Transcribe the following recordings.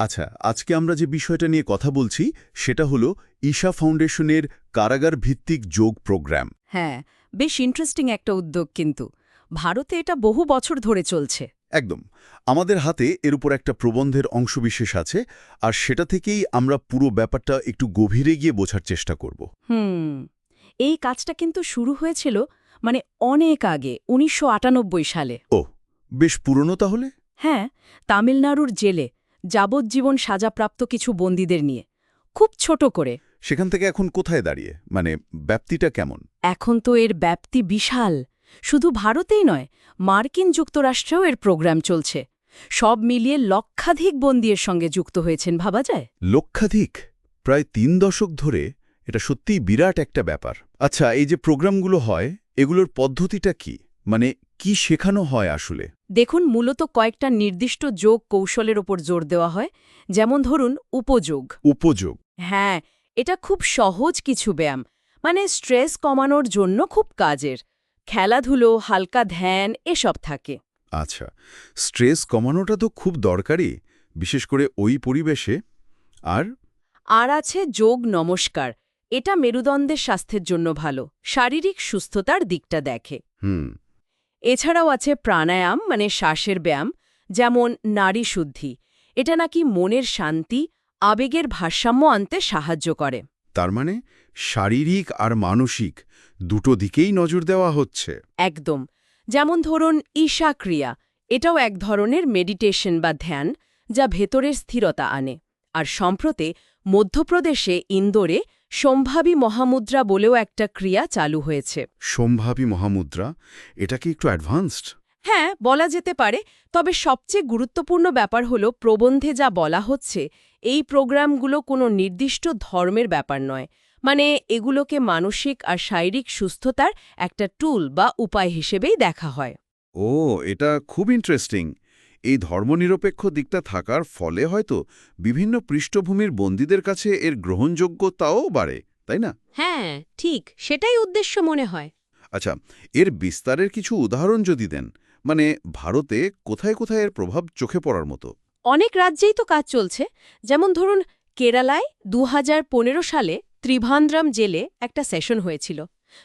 আচ্ছা আজকে আমরা যে বিষয়টা নিয়ে কথা বলছি সেটা হলো ঈশা ফাউন্ডেশনের কারাগার ভিত্তিক যোগ প্রোগ্রাম। হ্যাঁ বেশ ইন্টারেস্টিং একটা উদ্যোগ কিন্তু। ভারতে এটা বহু বছর ধরে চলছে। একদম। আমাদের হাতে এর উপর একটা প্রবন্ধের অংশবিশেষ আছে আর সেটা থেকেই আমরা পুরো ব্যাপারটা একটু গভীরে গিয়ে বোঝার চেষ্টা করব। হুম এই কাজটা কিন্তু শুরু হয়েছিল মানে অনেক আগে উনিশশো আটানব্বই সালে। ও বেশ পুরনো তাহলে? হ্যাঁ তামিলনাড়ুর জেলে। যাবজ্জীবন সাজাপ্রাপ্ত কিছু বন্দীদের নিয়ে। খুব ছোট করে। সেখান থেকে এখন কোথায় দাঁড়িয়ে? মানে ব্যাপ্তিটা কেমন? এখন তো এর ব্যাপ্তি বিশাল। শুধু ভারতেই নয় মার্কিন যুক্তরাষ্ট্রেও এর প্রোগ্রাম চলছে। সব মিলিয়ে লক্ষাধিক বন্দীর সঙ্গে যুক্ত হয়েছেন ভাবা যায়? লক্ষাধিক? প্রায় তিন দশক ধরে এটা সত্যিই বিরাট একটা ব্যাপার। আচ্ছা এই যে প্রোগ্রামগুলো হয় এগুলোর পদ্ধতিটা কি? মানে কি শেখানো হয় আসলে? দেখুন মূলত কয়েকটা নির্দিষ্ট যোগ কৌশলের ওপর জোর দেওয়া হয়। যেমন ধরুন উপযোগ। উপযোগ। হ্যাঁ এটা খুব সহজ কিছু ব্যায়াম। মানে স্ট্রেস কমানোর জন্য খুব কাজের। খেলাধুলো হালকা ধ্যান এসব থাকে। আচ্ছা স্ট্রেস কমানোটা তো খুব দরকারি বিশেষ করে ওই পরিবেশে। আর? আর আছে যোগ নমস্কার। এটা মেরুদণ্ডের স্বাস্থ্যের জন্য ভালো। শারীরিক সুস্থতার দিকটা দেখে। হুম। এছাড়াও আছে প্রাণায়াম মানে শ্বাসের ব্যায়াম যেমন নারী শুদ্ধি। এটা নাকি মনের শান্তি আবেগের ভারসাম্য আনতে সাহায্য করে। তার মানে শারীরিক আর মানসিক দুটো দিকেই নজর দেওয়া হচ্ছে। একদম। যেমন ধরুন ঈশা ক্রিয়া এটাও এক ধরনের মেডিটেশন বা ধ্যান যা ভেতরের স্থিরতা আনে। আর সম্প্রতি মধ্যপ্রদেশে ইন্দোরে সম্ভাবী মহামুদ্রা বলেও একটা ক্রিয়া চালু হয়েছে। সম্ভাবী মহামুদ্রা? এটা কি একটু অ্যাডভান্সড? হ্যাঁ বলা যেতে পারে তবে সবচেয়ে গুরুত্বপূর্ণ ব্যাপার হল প্রবন্ধে যা বলা হচ্ছে এই প্রোগ্রামগুলো কোনো নির্দিষ্ট ধর্মের ব্যাপার নয়। মানে এগুলোকে মানসিক আর শারীরিক সুস্থতার একটা টুল বা উপায় হিসেবেই দেখা হয়। ও এটা খুব ইন্টারেস্টিং। এই ধর্মনিরপেক্ষ দিকটা থাকার ফলে হয়তো বিভিন্ন পৃষ্ঠভূমির বন্দীদের কাছে এর গ্রহণযোগ্যতাও বাড়ে তাই না? হ্যাঁ ঠিক সেটাই উদ্দেশ্য মনে হয়। আচ্ছা এর বিস্তারের কিছু উদাহরণ যদি দেন মানে ভারতে কোথায় কোথায় এর প্রভাব চোখে পড়ার মতো? অনেক রাজ্যেই তো কাজ চলছে। যেমন ধরুন কেরালায় দু হাজার পনেরো সালে ত্রিভান্দ্রাম জেলে একটা সেশন হয়েছিল।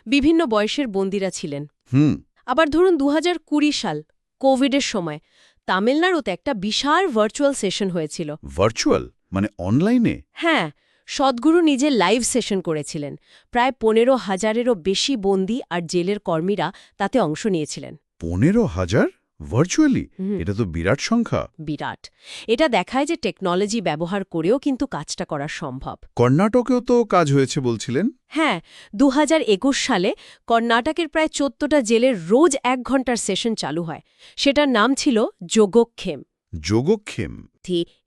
বিভিন্ন বয়সের বন্দীরা ছিলেন। হুম। আবার ধরুন দু হাজার কুড়ি সাল কোভিডের সময় তামিলনাড়ুতে একটা বিশাল ভার্চুয়াল সেশন হয়েছিল। ভার্চুয়াল মানে অনলাইনে হ্যাঁ সদ্গুরু নিজে লাইভ সেশন করেছিলেন। প্রায় পনেরো হাজারেরও বেশি বন্দী আর জেলের কর্মীরা তাতে অংশ নিয়েছিলেন। পনেরো হাজার? ভার্চুয়ালি এটা তো বিরাট সংখ্যা। বিরাট। এটা দেখায় যে টেকনোলজি ব্যবহার করেও কিন্তু কাজটা করা সম্ভব। কর্ণাটকেও তো কাজ হয়েছে বলছিলেন? হ্যাঁ দু হাজার একুশ সালে কর্ণাটকের প্রায় চোদ্দটা জেলের রোজ এক ঘণ্টার সেশন চালু হয়। সেটার নাম ছিল যোগক্ষেম। যোগক্ষেম?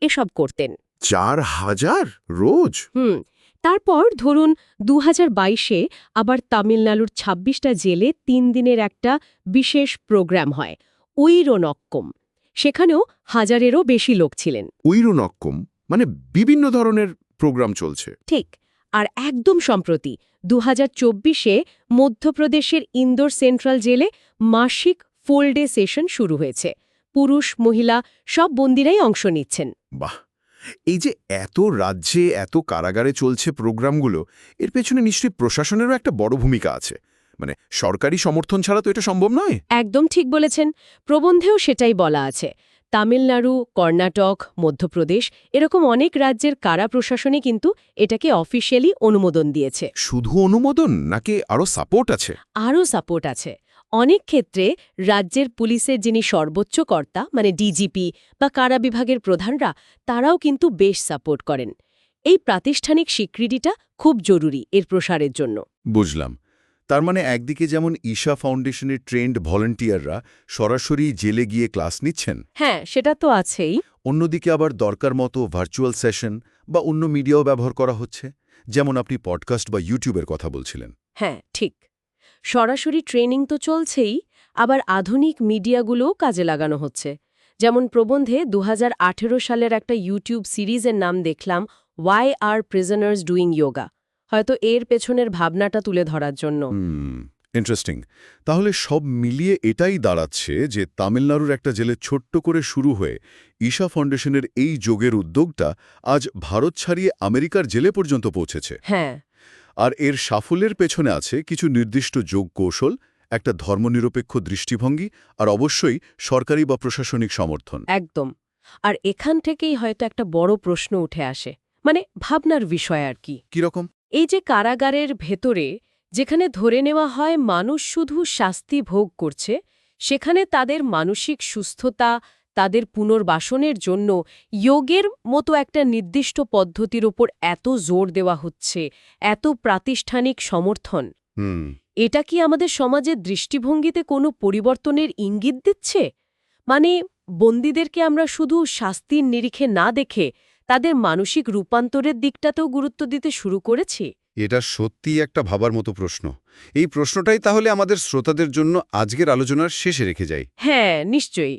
এসব করতেন। চার হাজার রোজ? হুম তারপর ধরুন দু বাইশে আবার তামিলনাড়ুর ২৬টা জেলে তিন দিনের একটা বিশেষ প্রোগ্রাম হয়। উইরোনক্কম। সেখানেও হাজারেরও বেশি লোক ছিলেন। উইরুনক্কম মানে বিভিন্ন ধরনের প্রোগ্রাম চলছে। ঠিক আর একদম সম্প্রতি দু হাজার চব্বিশে মধ্যপ্রদেশের ইন্দোর সেন্ট্রাল জেলে মাসিক ফুল ডে সেশন শুরু হয়েছে। পুরুষ মহিলা সব বন্দিরাই অংশ নিচ্ছেন। বাহ! এই যে এত রাজ্যে এত কারাগারে চলছে প্রোগ্রামগুলো এর পেছনে নিশ্চয়ই প্রশাসনেরও একটা বড় ভূমিকা আছে। মানে সরকারি সমর্থন ছাড়া তো এটা সম্ভব নয়? একদম ঠিক বলেছেন। প্রবন্ধেও সেটাই বলা আছে। তামিলনাড়ু কর্ণাটক মধ্যপ্রদেশ এরকম অনেক রাজ্যের কারা প্রশাসনে কিন্তু এটাকে অফিসিয়ালি অনুমোদন দিয়েছে। শুধু অনুমোদন নাকি আরও সাপোর্ট আছে? আরও সাপোর্ট আছে। অনেক ক্ষেত্রে রাজ্যের পুলিশের যিনি সর্বোচ্চ কর্তা মানে ডিজিপি বা কারা বিভাগের প্রধানরা তারাও কিন্তু বেশ সাপোর্ট করেন। এই প্রাতিষ্ঠানিক স্বীকৃতিটা খুব জরুরি এর প্রসারের জন্য। বুঝলাম। তার মানে একদিকে যেমন ঈশা ফাউন্ডেশনের ট্রেন্ড ভলেন্টিয়াররা সরাসরি জেলে গিয়ে ক্লাস নিচ্ছেন। হ্যাঁ সেটা তো আছেই। অন্যদিকে আবার দরকার মতো ভার্চুয়াল সেশন বা অন্য মিডিয়াও ব্যবহার করা হচ্ছে যেমন আপনি পডকাস্ট বা ইউটিউবের কথা বলছিলেন। হ্যাঁ ঠিক। সরাসরি ট্রেনিং তো চলছেই আবার আধুনিক মিডিয়াগুলোও কাজে লাগানো হচ্ছে। যেমন প্রবন্ধে দু হাজার আঠেরো সালের একটা ইউটিউব সিরিজের নাম দেখলাম why are prisoners doing yoga হয়তো এর পেছনের ভাবনাটা তুলে ধরার জন্য। ইন্টারেস্টিং তাহলে সব মিলিয়ে এটাই দাঁড়াচ্ছে যে তামিলনাড়ুর একটা জেলে ছোট্ট করে শুরু হয়ে ঈশা ফাউন্ডেশনের এই যোগের উদ্যোগটা আজ ভারত ছাড়িয়ে আমেরিকার জেলে পর্যন্ত পৌঁছেছে। হ্যাঁ। আর এর সাফল্যের পেছনে আছে কিছু নির্দিষ্ট যোগ কৌশল একটা ধর্মনিরপেক্ষ দৃষ্টিভঙ্গি আর অবশ্যই সরকারি বা প্রশাসনিক সমর্থন। একদম। আর এখান থেকেই হয়তো একটা বড় প্রশ্ন উঠে আসে মানে ভাবনার বিষয় আর কি। কীরকম? এই যে কারাগারের ভেতরে যেখানে ধরে নেওয়া হয় মানুষ শুধু শাস্তি ভোগ করছে সেখানে তাদের মানসিক সুস্থতা তাদের পুনর্বাসনের জন্য যোগের মতো একটা নির্দিষ্ট পদ্ধতির ওপর এত জোর দেওয়া হচ্ছে এত প্রাতিষ্ঠানিক সমর্থন। এটা কি আমাদের সমাজের দৃষ্টিভঙ্গিতে কোনো পরিবর্তনের ইঙ্গিত দিচ্ছে? মানে বন্দীদেরকে আমরা শুধু শাস্তির নিরিখে না দেখে তাদের মানসিক রূপান্তরের দিকটাতেও গুরুত্ব দিতে শুরু করেছি? এটা সত্যিই একটা ভাবার মতো প্রশ্ন। এই প্রশ্নটাই তাহলে আমাদের শ্রোতাদের জন্য আজকের আলোচনার শেষে রেখে যাই। হ্যাঁ নিশ্চয়ই।